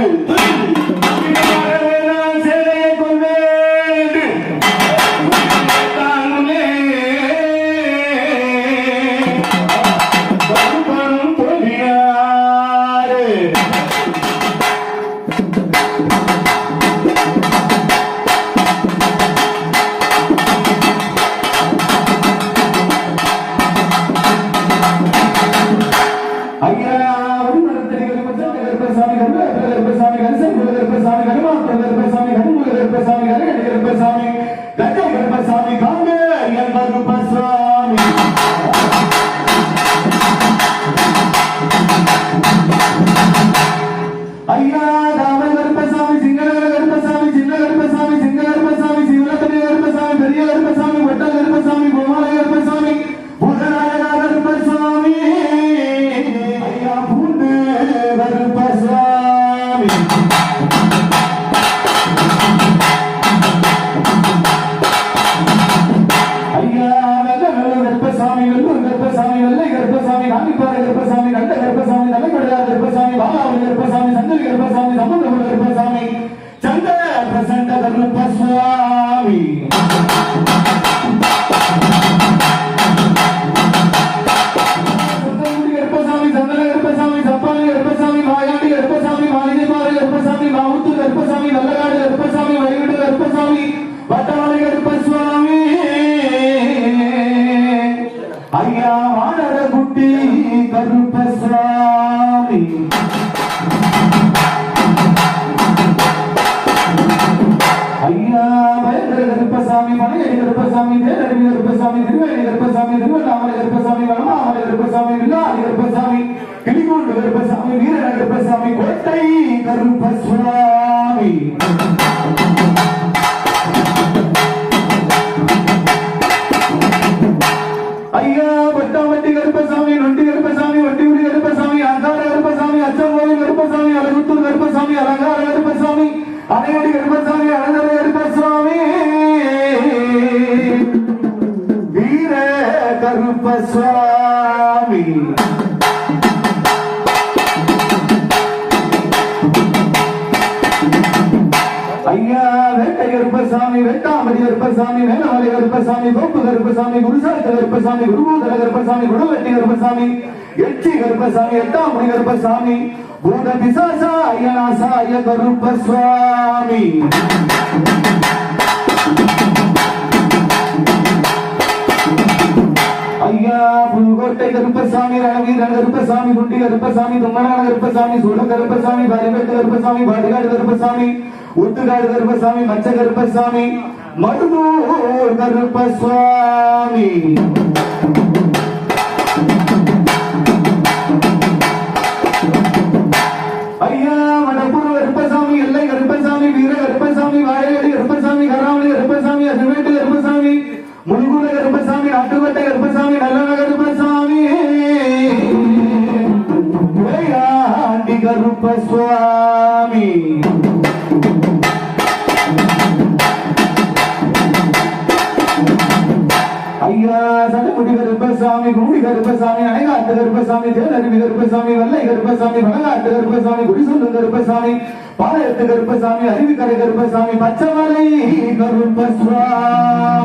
Amém. Karuppasamy கண்ட கருப்பசாமி தலைக்கடையார் கருப்பசாமி பாலாவுடைய கருப்பசாமி சந்தரி கருப்பசாமி சம்பந்தபுர கருப்பசாமி சந்திர பிரசண்ட கருப்பசாமி கோட்டை கருப்பசுவாமி. ஐயா பட்டாமட்டி கருப்பசாமி நொண்டி கருப்பசாமி வட்டிகுடி கருப்பசாமி அங்கார கருப்பசாமி அச்சங்கோவில் கருப்பசாமி அழகுத்தூர் கருப்பசாமி அலங்கார கருப்பசாமி அணையடி கருப்பசாமி அலங்கர கருப்பசாமி. வீர கருப்பசாமி. கருப்பசாமி வெட்டாமதி கருப்பசாமி வேலமலை கருப்பசாமி கோப்பு கருப்பசாமி குருசாத்த கருப்பசாமி குருபூதல கருப்பசாமி குடவெட்டி கருப்பசாமி எச்சி கருப்பசாமி எட்டாமணி கருப்பசாமி பூத பிசாசா ஐயனாசாய கருப்பசுவாமி ஐயா புதுக்கோட்டை கருப்பசாமி ரணவீரன் கருப்பசாமி குண்டி கருப்பசாமி தும்மனான கருப்பசாமி சூழ கருப்பசாமி பாரிபெட்டு கருப்பசாமி பாடிகாடு கருப்பசாமி ஊத்துக்காடு கருப்பசாமி மச்ச கருப்பசாமி மடுமூர் கருப்பசாமி. ஐயா மடப்பூர் கருப்பசாமி எல்லை கருப்பசாமி வீர கருப்பசாமி வாழையடி கருப்பசாமி கராமணி கருப்பசாமி அசுவேட்டு கருப்பசாமி முன்கூட கருப்பசாமி நாட்டுக்கோட்டை கருப்பசாமி நல்லன கருப்பசாமி. கருப்பசுவாமி கருப்பசாமி கும்பி கருப்பசாமி அணைகாட்டு கருப்பசாமி தேனருவி கருப்பசாமி வெள்ளை கருப்பசாமி வனகாட்டு கருப்பசாமி குடிசொல்லு கருப்பசாமி பாளையத்து கருப்பசாமி அருவிக்கரை கருப்பசாமி பச்சமலை கருப்பசுவாமி